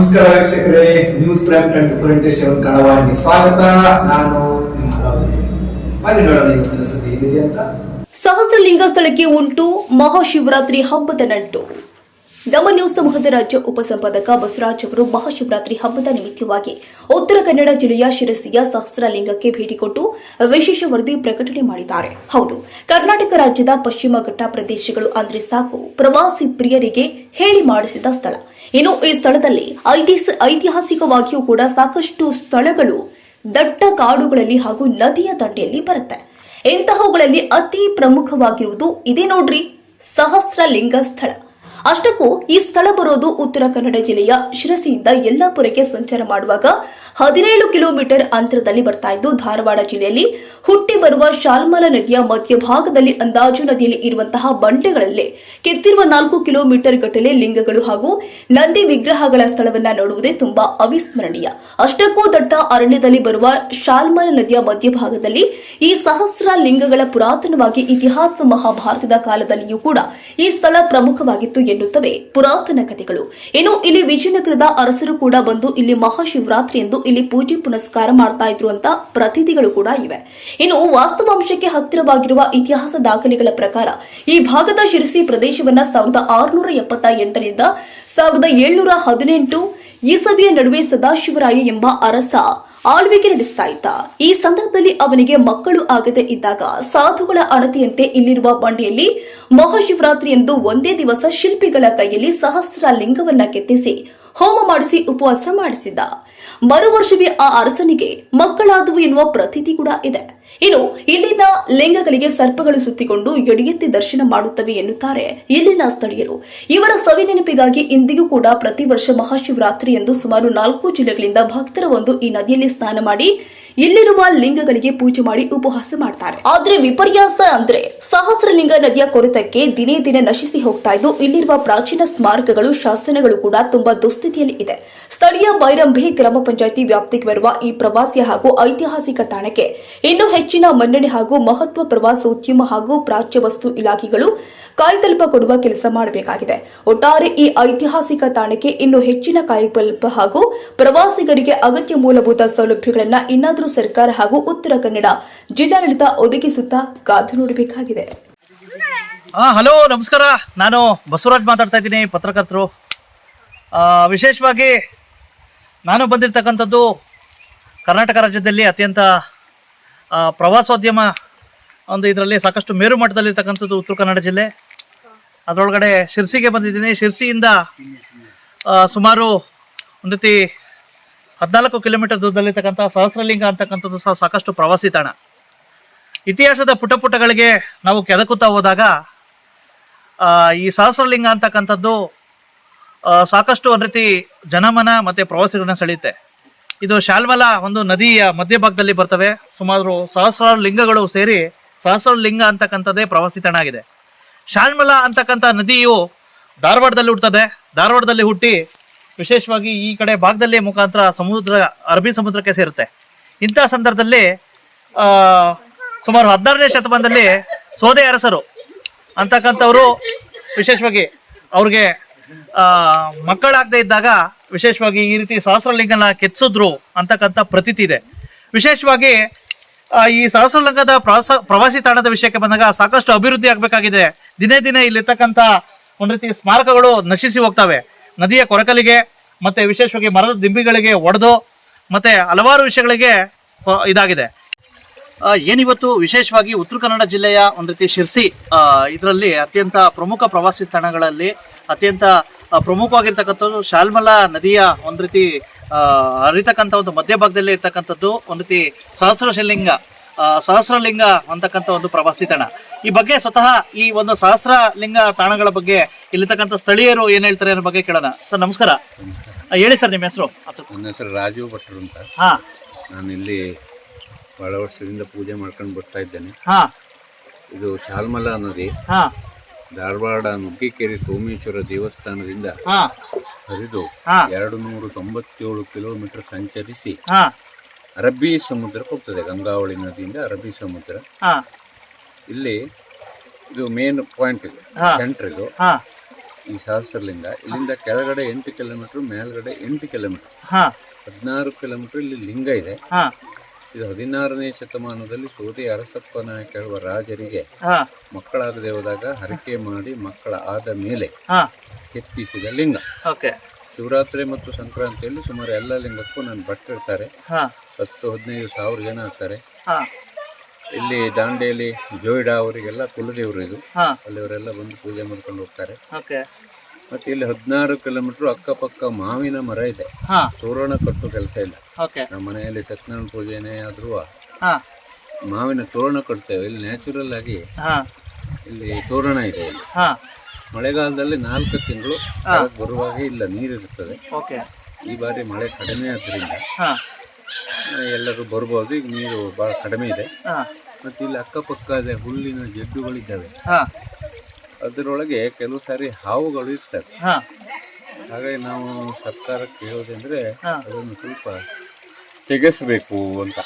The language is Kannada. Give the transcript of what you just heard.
ನಮಸ್ಕಾರ ವೀಕ್ಷಕರೇ news prime twenty four into seven ಸ್ವಾಗತ, ನಾನು ನಿಮ್ಮ. ಬನ್ನಿ ನೋಡೋಣ ಇವತ್ತಿನ ಸುದ್ದಿ ಏನಿದೆ ಅಂತ. ಸಹಸ್ರಲಿಂಗ ಸ್ಥಳಕ್ಕೆ ಉಂಟು ಮಹಾಶಿವರಾತ್ರಿ ಹಬ್ಬದ ನಂಟು. ನಮ್ಮ ನ್ಯೂಸ್ ಸಮೂಹದ ರಾಜ್ಯ ಉಪಸಂಪಾದಕ ಬಸವರಾಜ್ ಅವರು ಮಹಾಶಿವರಾತ್ರಿ ಹಬ್ಬದ ನಿಮಿತ್ತವಾಗಿ ಉತ್ತರ ಕನ್ನಡ ಜಿಲ್ಲೆಯ ಶಿರಸಿಯ ಸಹಸ್ರಲಿಂಗಕ್ಕೆ ಭೇಟಿ ಕೊಟ್ಟು ವಿಶೇಷ ವರದಿ ಪ್ರಕಟಣೆ ಮಾಡಿದ್ದಾರೆ. ಹೌದು, ಕರ್ನಾಟಕ ರಾಜ್ಯದ ಪಶ್ಚಿಮ ಘಟ್ಟ ಪ್ರದೇಶಗಳು ಅಂದ್ರೆ ಸಾಕು, ಪ್ರವಾಸಿ ಪ್ರಿಯರಿಗೆ ಹೇಳಿ ಮಾಡಿಸಿದ ಸ್ಥಳ. ಇನ್ನು ಈ ಸ್ಥಳದಲ್ಲಿ ಐತಿಹಾಸ- ಐತಿಹಾಸಿಕವಾಗಿಯೂ ಕೂಡ ಸಾಕಷ್ಟು ಸ್ಥಳಗಳು ದಟ್ಟ ಕಾಡುಗಳಲ್ಲಿ ಹಾಗೂ ನದಿಯ ದಂಡೆಯಲ್ಲಿ ಬರುತ್ತೆ. ಇಂತಹವುಗಳಲ್ಲಿ ಅತಿ ಪ್ರಮುಖವಾಗಿರುವುದು ಇದೇ ನೋಡ್ರಿ, ಸಹಸ್ರಲಿಂಗ ಸ್ಥಳ. ಅಷ್ಟಕ್ಕೂ ಈ ಸ್ಥಳ ಬರೋದು ಉತ್ತರ ಕನ್ನಡ ಜಿಲ್ಲೆಯ ಶಿರಸಿಯಿಂದ ಯಲ್ಲಾಪುರಕ್ಕೆ ಸಂಚಾರ ಮಾಡುವಾಗ ಹದಿನೇಳು ಕಿಲೋಮೀಟರ್ ಅಂತರದಲ್ಲಿ ಬರ್ತಾ ಇದ್ದು ಧಾರವಾಡ ಜಿಲ್ಲೆಯಲ್ಲಿ ಹುಟ್ಟಿ ಬರುವ ಶಾಲ್ಮಲ ನದಿಯ ಮಧ್ಯಭಾಗದಲ್ಲಿ ಅಂದಾಜು ನದಿಯಲ್ಲಿ ಇರುವಂತಹ ಬಂಡೆಗಳಲ್ಲಿ ಕೆತ್ತಿರುವ ನಾಲ್ಕು ಕಿಲೋಮೀಟರ್ ಗಟ್ಟಲೆ ಲಿಂಗಗಳು ಹಾಗೂ ನಂದಿ ವಿಗ್ರಹಗಳ ಸ್ಥಳವನ್ನ ನೋಡುವುದೇ ತುಂಬಾ ಅವಿಸ್ಮರಣೀಯ. ಅಷ್ಟಕ್ಕೂ ದಟ್ಟ ಅರಣ್ಯದಲ್ಲಿ ಬರುವ ಶಾಲ್ಮಲ ನದಿಯ ಮಧ್ಯಭಾಗದಲ್ಲಿ ಈ ಸಹಸ್ರ ಲಿಂಗಗಳ ಪುರಾತನವಾಗಿ ಇತಿಹಾಸ ಮಹಾಭಾರತದ ಕಾಲದಲ್ಲಿಯೂ ಕೂಡ ಈ ಸ್ಥಳ ಪ್ರಮುಖವಾಗಿತ್ತು ಎನ್ನುತ್ತವೆ. ಪುರಾತನ ಕಥೆಗಳು. ಇನ್ನು ಇಲ್ಲಿ ವಿಜಯನಗರದ ಅರಸರು ಕೂಡ ಬಂದು ಇಲ್ಲಿ ಮಹಾಶಿವರಾತ್ರಿ ಎಂದು ಇಲ್ಲಿ ಪೂಜೆ ಪುನಸ್ಕಾರ ಮಾಡ್ತಾ ಇದ್ರು ಅಂತ ಪ್ರತೀತಿಗಳು ಕೂಡ ಇವೆ. ಇನ್ನು ವಾಸ್ತವಾಂಶಕ್ಕೆ ಹತ್ತಿರವಾಗಿರುವ ಇತಿಹಾಸ ದಾಖಲೆಗಳ ಪ್ರಕಾರ ಈ ಭಾಗದ ಶಿರಸಿ ಪ್ರದೇಶವನ್ನ ಸಾವಿರದ ಆರುನೂರ ಎಪ್ಪತ್ತ ಎಂಟರಿಂದ ಸಾವಿರದ ಏಳ್ನೂರ ಹದಿನೆಂಟು ಇಸವಿಯ ನಡುವೆ ಸದಾಶಿವರಾಯ ಎಂಬ ಅರಸ ಆಳ್ವಿಕೆ ನಡೆಸ್ತಾ ಇದ್ದ. ಈ ಸಂದರ್ಭದಲ್ಲಿ ಅವನಿಗೆ ಮಕ್ಕಳು ಆಗದೆ ಇದ್ದಾಗ ಸಾಧುಗಳ ಅಣತಿಯಂತೆ ಇಲ್ಲಿರುವ ಬಂಡೆಯಲ್ಲಿ ಮಹಾಶಿವರಾತ್ರಿ ಎಂದು ಒಂದೇ ದಿವಸ ಶಿಲ್ಪಿಗಳ ಕೈಯಲ್ಲಿ ಸಹಸ್ರ ಲಿಂಗವನ್ನ ಕೆತ್ತಿಸಿ ಹೋಮ ಮಾಡಿಸಿ ಉಪವಾಸ ಮಾಡಿಸಿದ್ದ. ಮರು ವರ್ಷವೇ ಆ ಅರಸನಿಗೆ ಮಕ್ಕಳಾದವು ಎನ್ನುವ ಪ್ರತೀತಿ ಕೂಡ ಇದೆ. ಇನ್ನು ಇಲ್ಲಿನ ಲಿಂಗಗಳಿಗೆ ಸರ್ಪಗಳು ಸುತ್ತಿಕೊಂಡು ಎಡಿಯೆತ್ತಿ ದರ್ಶನ ಮಾಡುತ್ತವೆ ಎನ್ನುತ್ತಾರೆ ಇಲ್ಲಿನ ಸ್ಥಳೀಯರು. ಇವರ ಸವಿ ನೆನಪಿಗಾಗಿ ಇಂದಿಗೂ ಕೂಡ ಪ್ರತಿ ವರ್ಷ ಮಹಾಶಿವರಾತ್ರಿ ಎಂದು ಸುಮಾರು ನಾಲ್ಕು ಜಿಲ್ಲೆಗಳಿಂದ ಭಕ್ತರ ಒಂದು ಈ ನದಿಯಲ್ಲಿ ಸ್ನಾನ ಮಾಡಿ ಇಲ್ಲಿರುವ ಲಿಂಗಗಳಿಗೆ ಪೂಜೆ ಮಾಡಿ ಉಪವಾಸ ಮಾಡ್ತಾರೆ. ಆದ್ರೆ ವಿಪರ್ಯಾಸ ಅಂದ್ರೆ ಸಹಸ್ರಲಿಂಗ ನದಿಯ ಕೊರೆತಕ್ಕೆ ದಿನೇ ದಿನೇ ನಶಿಸಿ ಹೋಗ್ತಾ ಇದ್ದು, ಇಲ್ಲಿರುವ ಪ್ರಾಚೀನ ಸ್ಮಾರಕಗಳು, ಶಾಸನಗಳು ಕೂಡ ತುಂಬಾ ದುಸ್ಥಿತಿಯಲ್ಲಿ ಇದೆ. ಸ್ಥಳೀಯ ಬೈರಂಭಿ ಗ್ರಾಮ ಪಂಚಾಯಿತಿ ವ್ಯಾಪ್ತಿಗೆ ಬರುವ ಈ ಪ್ರವಾಸಿ ಹಾಗೂ ಐತಿಹಾಸಿಕ ತಾಣಕ್ಕೆ ಇನ್ನೂ ಹೆಚ್ಚಿನ ಮನ್ನಣೆ ಹಾಗೂ ಮಹತ್ವ ಪ್ರವಾಸೋದ್ಯಮ ಹಾಗೂ ಪ್ರಾಚ್ಯ ವಸ್ತು ಇಲಾಖೆಗಳು ಕಾಯಕಲ್ಪ ಕೊಡುವ ಕೆಲಸ ಮಾಡಬೇಕಾಗಿದೆ. ಒಟ್ಟಾರೆ ಈ ಐತಿಹಾಸಿಕ ತಾಣಕ್ಕೆ ಇನ್ನೂ ಹೆಚ್ಚಿನ ಕಾಯಕಲ್ಪ ಹಾಗೂ ಪ್ರವಾಸಿಗರಿಗೆ ಅಗತ್ಯ ಮೂಲಭೂತ ಸೌಲಭ್ಯಗಳನ್ನು ಇನ್ನಾದರೂ ಸರ್ಕಾರ ಹಾಗೂ ಉತ್ತರ ಕನ್ನಡ ಜಿಲ್ಲಾಡಳಿತ ಒದಗಿಸುತ್ತಾ ಕಾದು ನೋಡಬೇಕಾಗಿದೆ. ಹಲೋ, ನಮಸ್ಕಾರ. ನಾನು ಬಸವರಾಜ್ ಮಾತಾಡ್ತಾ ಇದ್ದೀನಿ, ಪತ್ರಕರ್ತರು. ವಿಶೇಷವಾಗಿ ನಾನು ಬಂದಿರತಕ್ಕಂಥದ್ದು ಕರ್ನಾಟಕ ರಾಜ್ಯದಲ್ಲಿ ಅತ್ಯಂತ ಪ್ರವಾಸೋದ್ಯಮ ಒಂದು ಇದರಲ್ಲಿ ಸಾಕಷ್ಟು ಮೇರು ಮಟ್ಟದಲ್ಲಿರ್ತಕ್ಕಂಥದ್ದು ಉತ್ತರ ಕನ್ನಡ ಜಿಲ್ಲೆ. ಅದರೊಳಗಡೆ ಶಿರ್ಸಿಗೆ ಬಂದಿದ್ದೀನಿ. ಶಿರ್ಸಿಯಿಂದ ಸುಮಾರು ಒಂದು ರೀತಿ ಹದಿನಾಲ್ಕು ಕಿಲೋಮೀಟರ್ ದೂರದಲ್ಲಿರ್ತಕ್ಕಂಥ ಸಹಸ್ರಲಿಂಗ ಅಂತಕ್ಕಂಥದ್ದು ಸಹ ಸಾಕಷ್ಟು ಪ್ರವಾಸಿ ತಾಣ. ಇತಿಹಾಸದ ಪುಟ ಪುಟಗಳಿಗೆ ನಾವು ಕೆದಕುತ್ತಾ ಹೋದಾಗ ಈ ಸಹಸ್ರಲಿಂಗ ಅಂತಕ್ಕಂಥದ್ದು ಸಾಕಷ್ಟು ಒಂದು ರೀತಿ ಜನಮನ ಮತ್ತೆ ಪ್ರವಾಸಿಗಳನ್ನ ಸೆಳೆಯುತ್ತೆ. ಇದು ಶಾಲ್ಮಲ ಒಂದು ನದಿಯ ಮಧ್ಯಭಾಗದಲ್ಲಿ ಬರ್ತವೆ. ಸುಮಾರು ಸಹಸ್ರಾರು ಲಿಂಗಗಳು ಸೇರಿ ಸಹಸ್ರಾರು ಲಿಂಗ ಅಂತಕ್ಕಂಥದ್ದೇ ಪ್ರವಾಸಿ ತಾಣ ಆಗಿದೆ. ಶಾಲ್ಮಲ ಅಂತಕ್ಕಂಥ ನದಿಯು ಧಾರವಾಡದಲ್ಲಿ ಹುಟ್ಟುತ್ತದೆ ಧಾರವಾಡದಲ್ಲಿ ಹುಟ್ಟಿ ವಿಶೇಷವಾಗಿ ಈ ಕಡೆ ಭಾಗದಲ್ಲಿ ಮುಖಾಂತರ ಸಮುದ್ರ, ಅರಬ್ಬಿ ಸಮುದ್ರಕ್ಕೆ ಸೇರುತ್ತೆ. ಇಂಥ ಸಂದರ್ಭದಲ್ಲಿ ಸುಮಾರು ಹದಿನಾರನೇ ಶತಮಾನದಲ್ಲಿ ಸೋದೆ ಅರಸರು ಅಂತಕ್ಕಂಥವರು ವಿಶೇಷವಾಗಿ ಅವ್ರಿಗೆ ಮಕ್ಕಳಾಗದೇ ಇದ್ದಾಗ ವಿಶೇಷವಾಗಿ ಈ ರೀತಿ ಸಹಸ್ರಲಿಂಗನ ಕೆತ್ತಿಸಿದ್ರು ಅಂತಕ್ಕಂಥ ಪ್ರತೀತಿ ಇದೆ. ವಿಶೇಷವಾಗಿ ಈ ಸಹಸ್ರಲಿಂಗದ ಪ್ರವಾಸ, ಪ್ರವಾಸಿ ತಾಣದ ವಿಷಯಕ್ಕೆ ಬಂದಾಗ ಸಾಕಷ್ಟು ಅಭಿವೃದ್ಧಿ ಆಗಬೇಕಾಗಿದೆ. ದಿನೇ ದಿನೇ ಇಲ್ಲಿರ್ತಕ್ಕಂಥ ಒಂದು ರೀತಿ ಸ್ಮಾರಕಗಳು ನಶಿಸಿ ಹೋಗ್ತವೆ. ನದಿಯ ಕೊರಕಲಿಗೆ, ಮತ್ತೆ ವಿಶೇಷವಾಗಿ ಮರದ ದಿಂಬಿಗಳಿಗೆ ಒಡೆದು, ಮತ್ತೆ ಹಲವಾರು ವಿಷಯಗಳಿಗೆ ಇದಾಗಿದೆ. ಏನಿವತ್ತು ವಿಶೇಷವಾಗಿ ಉತ್ತರ ಕನ್ನಡ ಜಿಲ್ಲೆಯ ಒಂದು ರೀತಿ ಶಿರ್ಸಿ ಇದರಲ್ಲಿ ಅತ್ಯಂತ ಪ್ರಮುಖ ಪ್ರವಾಸಿ ತಾಣಗಳಲ್ಲಿ ಅತ್ಯಂತ ಪ್ರಮುಖವಾಗಿರ್ತಕ್ಕಂಥದ್ದು ಶಾಲ್ಮಲಾ ನದಿಯ ಒಂದು ರೀತಿ ಹರಿತಕ್ಕಂಥ ಒಂದು ಮಧ್ಯಭಾಗದಲ್ಲಿ ಇರ್ತಕ್ಕಂಥದ್ದು ಒಂದು ರೀತಿ ಸಹಸ್ರಶಿಲಿಂಗ ಸಹಸ್ರಲಿಂಗ ಅಂತಕ್ಕಂಥ ಒಂದು ಪ್ರವಾಸಿ ತಾಣ. ಈ ಬಗ್ಗೆ ಸ್ವತಃ ಈ ಒಂದು ಸಹಸ್ರಲಿಂಗ ತಾಣಗಳ ಬಗ್ಗೆ ಇಲ್ಲಿರ್ತಕ್ಕಂಥ ಸ್ಥಳೀಯರು ಏನ್ ಹೇಳ್ತಾರೆ ಅನ್ನೋ ಬಗ್ಗೆ ಕೇಳೋಣ. ಸರ್ ನಮಸ್ಕಾರ. ಆ, ಹೇಳಿ ಸರ್ ನಿಮ್ಮ ಹೆಸರು? ನನ್ನ ಹೆಸರು ರಾಜೀವ್ ಭಟ್ರು ಅಂತ. ಹಾ. ನಾನು ಇಲ್ಲಿ ಬಹಳ ವರ್ಷದಿಂದ ಪೂಜೆ ಮಾಡ್ಕೊಂಡು ಬರ್ತಾ ಇದ್ದೇನೆ. ಹಾ. ಇದು ಶಾಲ್ಮಲ ನದಿ. ಹಾ. ಧಾರವಾಡ ನುಗ್ಗಿಕೇರಿ ಸೋಮೇಶ್ವರ ದೇವಸ್ಥಾನದಿಂದ ಹಾ. ಹರಿದು ಹಾ. ಎರಡು ನೂರ ತೊಂಬತ್ತೇಳು ಕಿಲೋಮೀಟರ್ ಸಂಚರಿಸಿ ಹಾ. ಅರಬ್ಬಿ ಸಮುದ್ರಕ್ಕೆ ಹೋಗ್ತದೆ ಗಂಗಾವಳಿ ನದಿಯಿಂದ ಅರಬ್ಬಿ ಸಮುದ್ರ. ಹಾ. ಇಲ್ಲಿ ಇದು ಮೇನ್ ಪಾಯಿಂಟ್ ಇದು ಹಾ. ಸೆಂಟರ್ ಇದು. ಹಾ. ಈ ಸಹಸ್ರಲಿಂಗ ಇಲ್ಲಿಂದ ಕೆಳಗಡೆ ಎಂಟು ಕಿಲೋಮೀಟರ್ ಮೇಲ್ಗಡೆ ಎಂಟು ಕಿಲೋಮೀಟರ್ ಹಾ. ಹದಿನಾರು ಕಿಲೋಮೀಟರ್ ಇಲ್ಲಿ ಲಿಂಗ ಇದೆ. ಹಾ. ಇದು ಹದಿನಾರನೇ ಶತಮಾನದಲ್ಲಿ ಸೋದಿ ಅರಸಪ್ಪ ನಾಯಕ ಹೇಳುವ ರಾಜರಿಗೆ ಹಾ. ಮಕ್ಕಳಾಗದೆ ಹೋದಾಗ ಹರಕೆ ಮಾಡಿ ಮಕ್ಕಳ ಆದ ಮೇಲೆ ಹಾ. ಕೆತ್ತಿಸಿದ ಲಿಂಗ. ಓಕೆ. ಶಿವರಾತ್ರಿ ಮತ್ತು ಸಂಕ್ರಾಂತಿಯಲ್ಲಿ ಸುಮಾರು ಎಲ್ಲ ಲಿಂಗಕ್ಕೂ ನಾನು ಭಟ್ಟಿರ್ತಾರೆ ಹತ್ತು ಹದಿನೈದು ಸಾವಿರ ಜನ ಆಗ್ತಾರೆ ಇಲ್ಲಿ ದಾಂಡೇಲಿ ಜೋಯಿಡಾ ಅವರಿಗೆಲ್ಲ ಕುಲದೇವರು ಇದು. ಅಲ್ಲಿ ಅಲ್ಲಿವರೆಲ್ಲ ಬಂದು ಪೂಜೆ ಮಾಡ್ಕೊಂಡು ಹೋಗ್ತಾರೆ. ಮತ್ತೆ ಇಲ್ಲಿ ಹದಿನಾರು ಕಿಲೋಮೀಟರ್ ಅಕ್ಕಪಕ್ಕ ಮಾವಿನ ಮರ ಇದೆ. ತೋರಣ ಕಟ್ಟು ಕೆಲಸ ಇಲ್ಲ. ನಮ್ಮ ಮನೆಯಲ್ಲಿ ಸತ್ಯನಾರಾಯಣ ಪೂಜೆನೇ ಆದ್ರೂ ಮಾವಿನ ತೋರಣ ಕಟ್ತೇವೆ. ಇಲ್ಲಿ ನ್ಯಾಚುರಲ್ ಆಗಿ ಇಲ್ಲಿ ತೋರಣ ಇದೆ. ಹಾ. ಮಳೆಗಾಲದಲ್ಲಿ ನಾಲ್ಕು ತಿಂಗಳು. ಬರುವಾಗ ಇಲ್ಲ ನೀರಿರುತ್ತದೆ ಓಕೆ. ಈ ಬಾರಿ ಮಳೆ ಕಡಿಮೆ ಆದ್ರಿಂದ ಹಾ. ಎಲ್ಲರೂ ಬರ್ಬೋದು ಈಗ ನೀರು ಬಹಳ ಕಡಿಮೆ ಇದೆ. ಮತ್ತೆ ಇಲ್ಲಿ ಅಕ್ಕಪಕ್ಕ ಹುಲ್ಲಿನ ಜಡ್ಡುಗಳಿದ್ದಾವೆ ಅದರೊಳಗೆ ಕೆಲವು ಸಾರಿ ಹಾವುಗಳು ಇರ್ತವೆ. ಹಾಗಾಗಿ ನಾವು ಸರ್ಕಾರಕ್ಕೆ ಹೇಳೋದಂದ್ರೆ. ಅದನ್ನು ಸ್ವಲ್ಪ ತೆಗೆಸಬೇಕು ಅಂತ.